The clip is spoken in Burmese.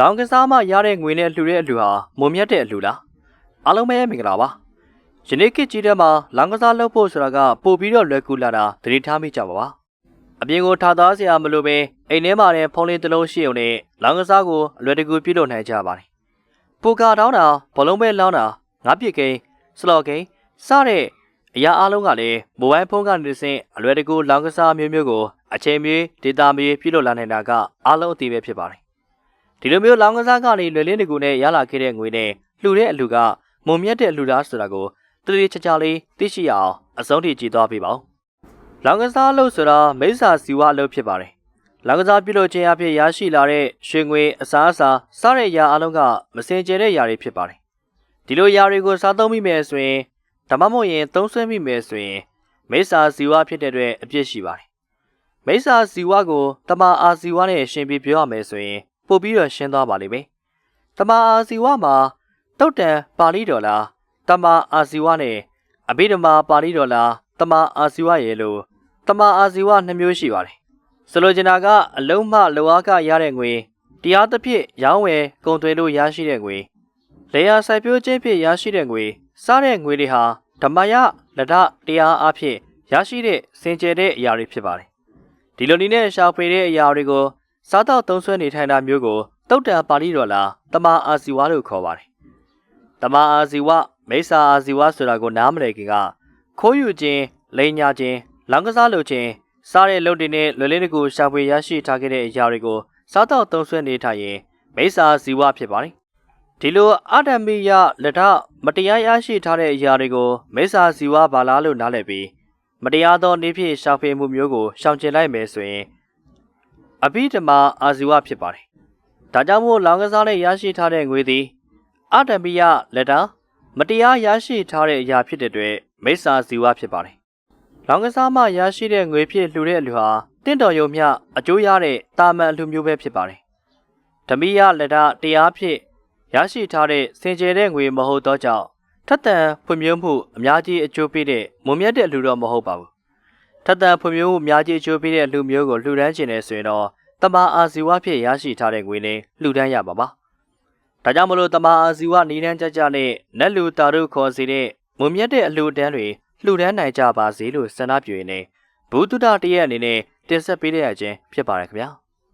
လောင်ကစားမှရတဲ့ငွေနဲ့လှူတဲ့အလှူဟာမုံမြတ်တဲ့အလှူလားအားလုံးပဲမင်္ဂလာပါယနေ့ခေတ်ကြီးထဲမှာလောင်ကစားလုပ်ဖို့ဆိုတာကပို့ပြီးတော့လွယ်ကူလာတာသတိထားမိကြပါပါအပြင်ကိုထားသားစရာမလိုပဲအိမ်ထဲမှာလည်းဖုန်းလေးတစ်လုံးရှိုံနဲ့လောင်ကစားကိုအလွယ်တကူပြုလုပ်နိုင်ကြပါတယ်ပူကာတောင်းတာဘလုံးပဲလောင်းတာငါးပြစ်ကိန်းစလော့ကိန်းစတဲ့အရာအလုံးကလည်းမိုဘိုင်းဖုန်းကနေတစ်ဆင့်အလွယ်တကူလောင်ကစားမျိုးမျိုးကိုအချိန်မီဒေတာမီပြုလုပ်လာနိုင်တာကအလုံးအသေးပဲဖြစ်ပါတယ် ဒီလိုမျိုးလောင်ကစားကနေလွယ်လင်းတကူနဲ့ရလာခဲ့တဲ့ငွေနဲ့လှူတဲ့အလှူကမုံမြတ်တဲ့အလှူသားဆိုတာကိုတတိချာချာလေးသိရှိရအောင်အဆုံးထိကြည့်သွားပြပါဦး။လောင်ကစားအလုပ်ဆိုတာမိစ္ဆာစီဝအလုပ်ဖြစ်ပါတယ်။လောင်ကစားပြုလုပ်ခြင်းအဖြစ်ရရှိလာတဲ့ရွှေငွေအစားအစာစားတဲ့အရာအလုံးကမစင်ကြယ်တဲ့အရာတွေဖြစ်ပါတယ်။ဒီလိုအရာတွေကိုစားသုံးမိမယ်ဆိုရင်ဓမ္မမို့ရင်သုံးဆွဲမိမယ်ဆိုရင်မိစ္ဆာစီဝဖြစ်တဲ့အတွက်အပြစ်ရှိပါတယ်။မိစ္ဆာစီဝကိုတမအာစီဝနဲ့ရှင်ပြီးပြောရမယ်ဆိုရင် ပို့ပြီးတော့ရှင်းသွားပါလိမ့်မယ်။တမအာဇီဝမှာတုတ်တန်ပါဠိတော်လားတမအာဇီဝနဲ့အဘိဓမ္မာပါဠိတော်လားတမအာဇီဝရဲ့လို့တမအာဇီဝနှစ်မျိုးရှိပါတယ်။ဆိုလိုချင်တာကအလုံးမလောအားကရတဲ့ငွေတရားသဖြင့်ရောင်းဝယ်ကုန်သွယ်လို့ရရှိတဲ့ငွေလေယာစိုက်ပျိုးခြင်းဖြင့်ရရှိတဲ့ငွေစားတဲ့ငွေတွေဟာဓမ္မယလက်ဒတရားအဖြစ်ရရှိတဲ့စင်ကြယ်တဲ့အရာတွေဖြစ်ပါတယ်။ဒီလိုနည်းနဲ့ရှာဖွေတဲ့အရာတွေကို စားတော့သုံးဆွဲနေထိုင်တာမျိုးကိုတုတ်တံပါဠိတော်လားတမအာဇီဝလို့ခေါ်ပါတယ်။တမအာဇီဝမိစ္ဆာအာဇီဝဆိုတာကိုနားမလည်ခင်ကခိုးယူခြင်းလိန်ညာခြင်းလောင်ကစားလုပ်ခြင်းစားတဲ့လုပ်တွေနဲ့လွယ်လင်းတကူရှာဖွေရရှိထားခဲ့တဲ့အရာတွေကိုစားတော့သုံးဆွဲနေထိုင်ရင်မိစ္ဆာဇီဝဖြစ်ပါတယ်။ဒီလိုအတ္တမိယလက်ထမတရားရရှိထားတဲ့အရာတွေကိုမိစ္ဆာဇီဝဘာလားလို့နားလည်ပြီးမတရားသောနေ့ဖြင့်ရှာဖွေမှုမျိုးကိုရှောင်ကျဉ်လိုက်မယ်ဆိုရင် အဘိဓမ္မာအာဇီဝဖြစ်ပါတယ်။ဒါကြောင့်မို့လောင်ကစားနဲ့ရရှိထားတဲ့ငွေသည်အတ္တပိယလက်တာမတရားရရှိထားတဲ့အရာဖြစ်တဲ့အတွက်မိစ္ဆာဇီဝဖြစ်ပါတယ်။လောင်ကစားမှရရှိတဲ့ငွေဖြစ်လှူတဲ့အလူဟာတင့်တော်ယုံမျှအကျိုးရတဲ့တာမန်အလူမျိုးပဲဖြစ်ပါတယ်။ဓမိယလက်တာတရားဖြစ်ရရှိထားတဲ့စင်ကြယ်တဲ့ငွေမဟုတ်တော့ကြောင့်ထက်တန်ဖွံ့ဖြိုးမှုအများကြီးအကျိုးပေးတဲ့မွန်မြတ်တဲ့အလူတော့မဟုတ်ပါဘူး။ ထက်တန်ဖွံ့ဖြိုးမှုအများကြီးအကျိုးပေးတဲ့လူမျိုးကိုလှူဒန်းခြင်းနဲ့ဆိုရင်တော့တမအာဇီဝဖြစ်ရရှိထားတဲ့ငွေနဲ့လှူဒန်းရပါပါ။ဒါကြောင့်မလို့တမအာဇီဝနေတန်းကြကြနဲ့နတ်လူတာတို့ခေါ်စီတဲ့မုံမြတ်တဲ့အလှူဒန်းတွေလှူဒန်းနိုင်ကြပါစေလို့ဆန္ဒပြုရင်းနဲ့ဘုဒ္ဓတရဲ့အနေနဲ့တင်ဆက်ပေးရခြင်းဖြစ်ပါတယ်ခင်ဗျာ။